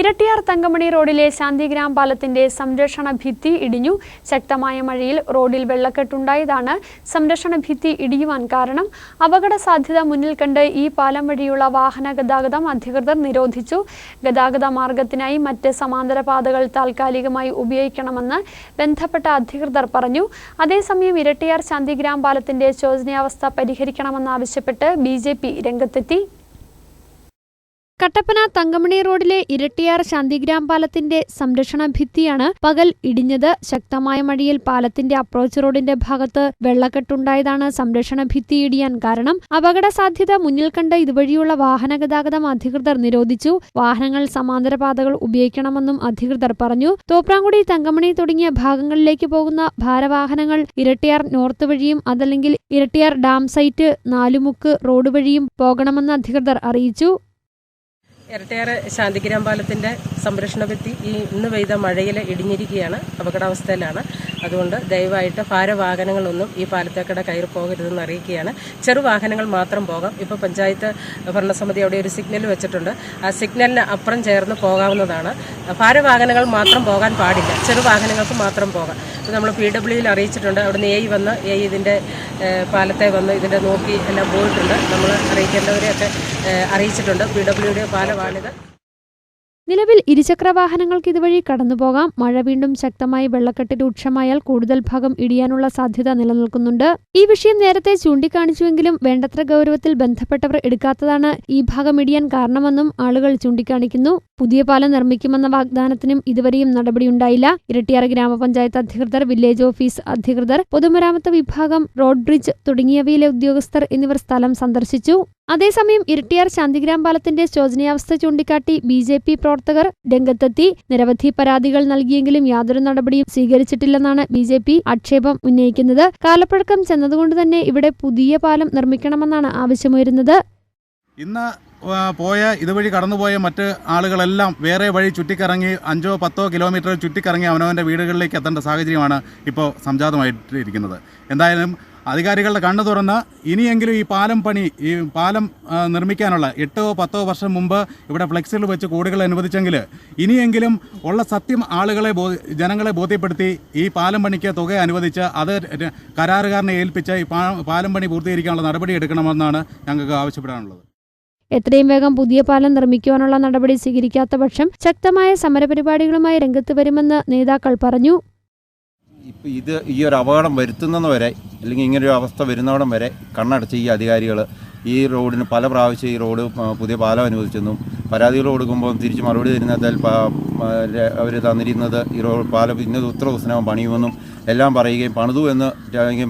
ഇരട്ടിയാർ തങ്കമണി റോഡിലെ ശാന്തിഗ്രാം പാലത്തിന്റെ സംരക്ഷണ ഭിത്തി ഇടിഞ്ഞു. ശക്തമായ മഴയിൽ റോഡിൽ വെള്ളക്കെട്ടുണ്ടായതാണ് സംരക്ഷണ ഭിത്തി ഇടിയുവാൻ കാരണം. അപകട സാധ്യത മുന്നിൽ കണ്ട് ഈ പാലം വഴിയുള്ള വാഹന ഗതാഗതം അധികൃതർ നിരോധിച്ചു. ഗതാഗത മാർഗത്തിനായി മറ്റ് സമാന്തര പാതകൾ താൽക്കാലികമായി ഉപയോഗിക്കണമെന്ന് ബന്ധപ്പെട്ട അധികൃതർ പറഞ്ഞു. അതേസമയം ഇരട്ടിയാർ ശാന്തിഗ്രാം പാലത്തിന്റെ ശോചനീയാവസ്ഥ പരിഹരിക്കണമെന്നാവശ്യപ്പെട്ട് ബി രംഗത്തെത്തി. കട്ടപ്പന തങ്കമണി റോഡിലെ ഇരട്ടിയാർ ശാന്തിഗ്രാം പാലത്തിന്റെ സംരക്ഷണ ഭിത്തിയാണ് പകൽ ഇടിഞ്ഞത്. ശക്തമായ മഴയിൽ പാലത്തിന്റെ അപ്രോച്ച് റോഡിന്റെ ഭാഗത്ത് വെള്ളക്കെട്ടുണ്ടായതാണ് സംരക്ഷണ ഭിത്തി ഇടിയാൻ കാരണം. അപകട സാധ്യത മുന്നിൽ കണ്ട് ഇതുവഴിയുള്ള വാഹന ഗതാഗതം അധികൃതർ നിരോധിച്ചു. വാഹനങ്ങൾ സമാന്തര പാതകൾ ഉപയോഗിക്കണമെന്നും അധികൃതർ പറഞ്ഞു. തോപ്രാങ്കുടി തങ്കമണി തുടങ്ങിയ ഭാഗങ്ങളിലേക്ക് പോകുന്ന ഭാരവാഹനങ്ങൾ ഇരട്ടിയാർ നോർത്ത് വഴിയും അതല്ലെങ്കിൽ Irattayar dam site Nalumukku road വഴിയും പോകണമെന്ന് അധികൃതർ അറിയിച്ചു. ഇരട്ടയാറ് ശാന്തിഗ്രാം പാലത്തിന്റെ സംരക്ഷണ ഭിത്തി ഈ ഇന്ന് പെയ്ത മഴയിൽ ഇടിഞ്ഞിരിക്കുകയാണ്. അപകടാവസ്ഥയിലാണ്. അതുകൊണ്ട് ദയവായിട്ട് ഭാരവാഹനങ്ങളൊന്നും ഈ പാലത്തേക്കട കയറി പോകരുതെന്ന് അറിയിക്കുകയാണ്. ചെറുവാഹനങ്ങൾ മാത്രം പോകാം. ഇപ്പോൾ പഞ്ചായത്ത് ഭരണസമിതി അവിടെ ഒരു സിഗ്നൽ വെച്ചിട്ടുണ്ട്. ആ സിഗ്നലിന് അപ്പുറം ചേർന്ന് പോകാവുന്നതാണ്. ഭാരവാഹനങ്ങൾ മാത്രം പോകാൻ പാടില്ല. ചെറുവാഹനങ്ങൾക്ക് മാത്രം പോകാം. നമ്മൾ പി ഡബ്ല്യുയിൽ അറിയിച്ചിട്ടുണ്ട്. അവിടുന്ന് എ വന്ന് എ ഇതിന്റെ പാലത്തെ വന്ന് ഇതിന്റെ നോക്കി എല്ലാം പോയിട്ടുണ്ട്. നമ്മൾ അറിയിക്കേണ്ടവരെയൊക്കെ അറിയിച്ചിട്ടുണ്ട്. പി ഡബ്ല്യുടെ പാലമാണിത്. നിലവിൽ ഇരുചക്ര വാഹനങ്ങൾക്ക് ഇതുവഴി കടന്നുപോകാം. മഴ വീണ്ടും ശക്തമായി വെള്ളക്കെട്ട് രൂക്ഷമായാൽ കൂടുതൽ ഭാഗം ഇടിയാനുള്ള സാധ്യത നിലനിൽക്കുന്നുണ്ട്. ഈ വിഷയം നേരത്തെ ചൂണ്ടിക്കാണിച്ചുവെങ്കിലും വേണ്ടത്ര ഗൗരവത്തിൽ ബന്ധപ്പെട്ടവർ എടുക്കാത്തതാണ് ഈ ഭാഗം ഇടിയാൻ കാരണമെന്നും ആളുകൾ ചൂണ്ടിക്കാണിക്കുന്നു. പുതിയ പാലം നിർമ്മിക്കുമെന്ന വാഗ്ദാനത്തിനും ഇതുവരെയും നടപടിയുണ്ടായില്ല. ഇരട്ടിയാറ് ഗ്രാമപഞ്ചായത്ത് അധികൃതർ വില്ലേജ് ഓഫീസ് അധികൃതർ പൊതുമരാമത്ത് വിഭാഗം റോഡ് ബ്രിഡ്ജ് തുടങ്ങിയവയിലെ ഉദ്യോഗസ്ഥർ എന്നിവർ സ്ഥലം സന്ദർശിച്ചു. അതേസമയം ഇരട്ടിയാർ ശാന്തിഗ്രാം പാലത്തിന്റെ ശോചനീയാവസ്ഥ ചൂണ്ടിക്കാട്ടി ബി ജെ പി പ്രവർത്തകർ രംഗത്തെത്തി. നിരവധി പരാതികൾ നൽകിയെങ്കിലും യാതൊരു നടപടിയും സ്വീകരിച്ചിട്ടില്ലെന്നാണ് ബി ജെ പി ആക്ഷേപം ഉന്നയിക്കുന്നത്. കാലപ്പഴക്കം ചെന്നതുകൊണ്ട് തന്നെ ഇവിടെ പുതിയ പാലം നിർമ്മിക്കണമെന്നാണ് ആവശ്യമുയരുന്നത്. ഇന്ന് പോയ ഇതുവഴി കടന്നുപോയ മറ്റ് ആളുകളെല്ലാം വേറെ വഴി ചുറ്റിക്കറങ്ങി അഞ്ചോ പത്തോ കിലോമീറ്റർ ചുറ്റിക്കറങ്ങി അവനവന്റെ വീടുകളിലേക്ക് എത്തേണ്ട സാഹചര്യമാണ് ഇപ്പോൾ സംജാതമായിട്ടിരിക്കുന്നത്. എന്തായാലും അധികാരികളുടെ കണ്ണു തുറന്ന് ഇനിയെങ്കിലും ഈ പാലം പണി ഈ പാലം നിർമ്മിക്കാനുള്ള എട്ടോ പത്തോ വർഷം മുമ്പ് ഇവിടെ ഫ്ലെക്സിൽ വെച്ച് കോടികൾ അനുവദിച്ചെങ്കിൽ ഇനിയെങ്കിലും ഉള്ള സത്യം ആളുകളെ ജനങ്ങളെ ബോധ്യപ്പെടുത്തി ഈ പാലം പണിക്ക് തുക അനുവദിച്ച് അത് കരാറുകാരനെ ഏൽപ്പിച്ച് ഈ പാലം പണി പൂർത്തീകരിക്കാനുള്ള നടപടി എടുക്കണമെന്നാണ് ഞങ്ങൾക്ക് ആവശ്യപ്പെടാനുള്ളത്. എത്രയും വേഗം പുതിയ പാലം നിർമ്മിക്കുവാനുള്ള നടപടി സ്വീകരിക്കാത്ത പക്ഷം ശക്തമായ സമരപരിപാടികളുമായി രംഗത്ത് വരുമെന്ന് നേതാക്കൾ പറഞ്ഞു. ഇപ്പം ഇത് ഈ ഒരു അപകടം വരുത്തുന്നത് വരെ അല്ലെങ്കിൽ ഇങ്ങനൊരു അവസ്ഥ വരുന്നവിടം വരെ കണ്ണടച്ച് ഈ അധികാരികൾ ഈ റോഡിന് പല പ്രാവശ്യം ഈ റോഡ് പുതിയ പാലം അനുവദിച്ചെന്നും പരാതികൾ കൊടുക്കുമ്പോൾ തിരിച്ച് മറുപടി തരുന്നതിൽ അവർ തന്നിരുന്നത് ഈ റോഡ് പാലം ഇന്നത് ഉത്തര ദിവസനകം പണിയുമെന്നും എല്ലാം പറയുകയും പണിതു എന്ന്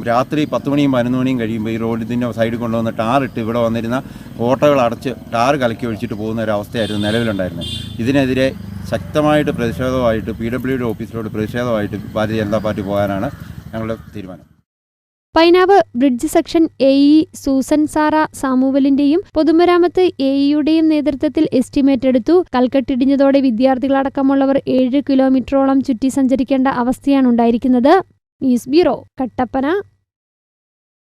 രാത്രി പത്ത് മണിയും പതിനൊന്ന് മണിയും കഴിയുമ്പോൾ ഈ റോഡിന്റെ സൈഡിൽ കൊണ്ടുവന്ന് ടാറിട്ട് ഇവിടെ വന്നിരുന്ന ഓട്ടോകൾ അടച്ച് ടാർ കലക്കി ഒഴിച്ചിട്ട് പോകുന്ന ഒരു അവസ്ഥയായിരുന്നു നിലവിലുണ്ടായിരുന്നത്. ഇതിനെതിരെ ശക്തമായിട്ട് പ്രതിഷേധമായിട്ട് പി ഡബ്ല്യു ഡി ഓഫീസിലോട് പ്രതിഷേധമായിട്ട് ഭാരതീയ ജനതാ പാർട്ടി പോകാനാണ് ഞങ്ങളുടെ തീരുമാനം. Painavu bridge section A E Susan Sara സാമുവലിന്റെയും പൊതുമരാമത്ത് എ ഇയുടെയും നേതൃത്വത്തിൽ എസ്റ്റിമേറ്റ് എടുത്തു. കൽക്കെട്ടിടിഞ്ഞതോടെ വിദ്യാർത്ഥികളടക്കമുള്ളവർ ഏഴ് കിലോമീറ്ററോളം ചുറ്റി സഞ്ചരിക്കേണ്ട അവസ്ഥയാണ് ഉണ്ടായിരിക്കുന്നത്. News bureau Kattappana.